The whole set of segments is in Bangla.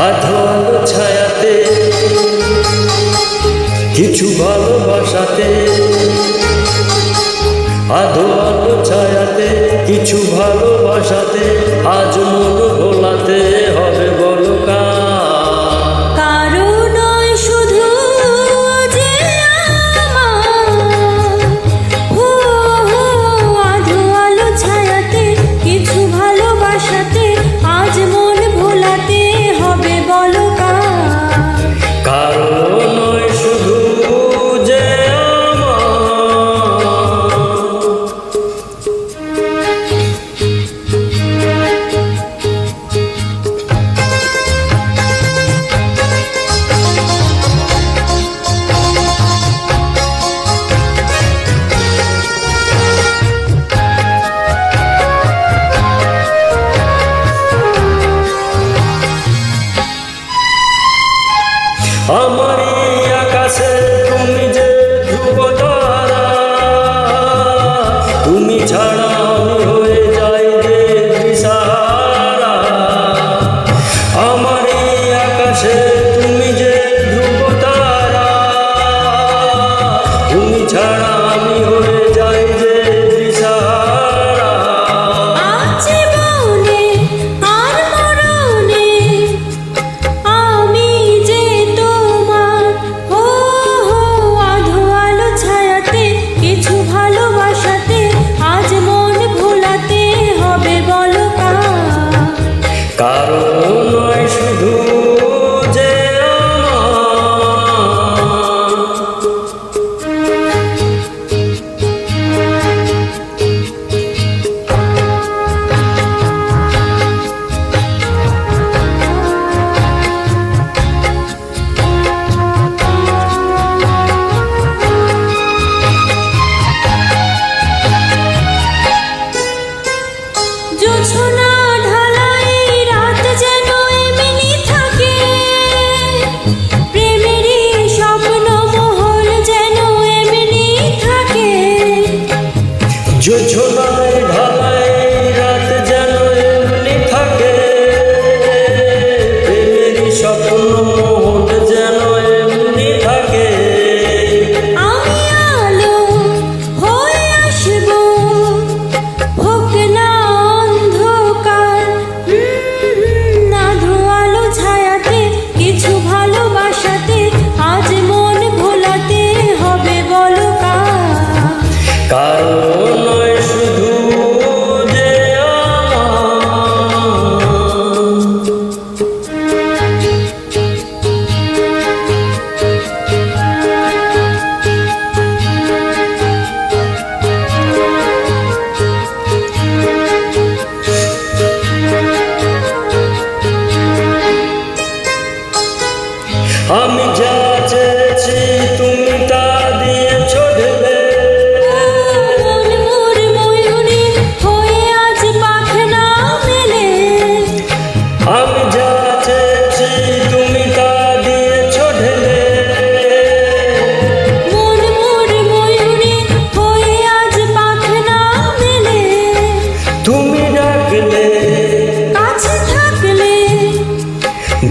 আধো ছায়াতে কিছু ভালোবাসাতে আধো আলো ছায়াতে কিছু ভালোবাসাতে আজ মন ভোলাতে আমারই আকাশে তুমি যে ধ্রুব তারা, তুমি ছাড়া আমি হয়ে যাই যে দিশারা আমারই আকাশে তুমি যে ধ্রুব তারা, তুমি ছাড়া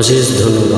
অশেষ ধন্যবাদ।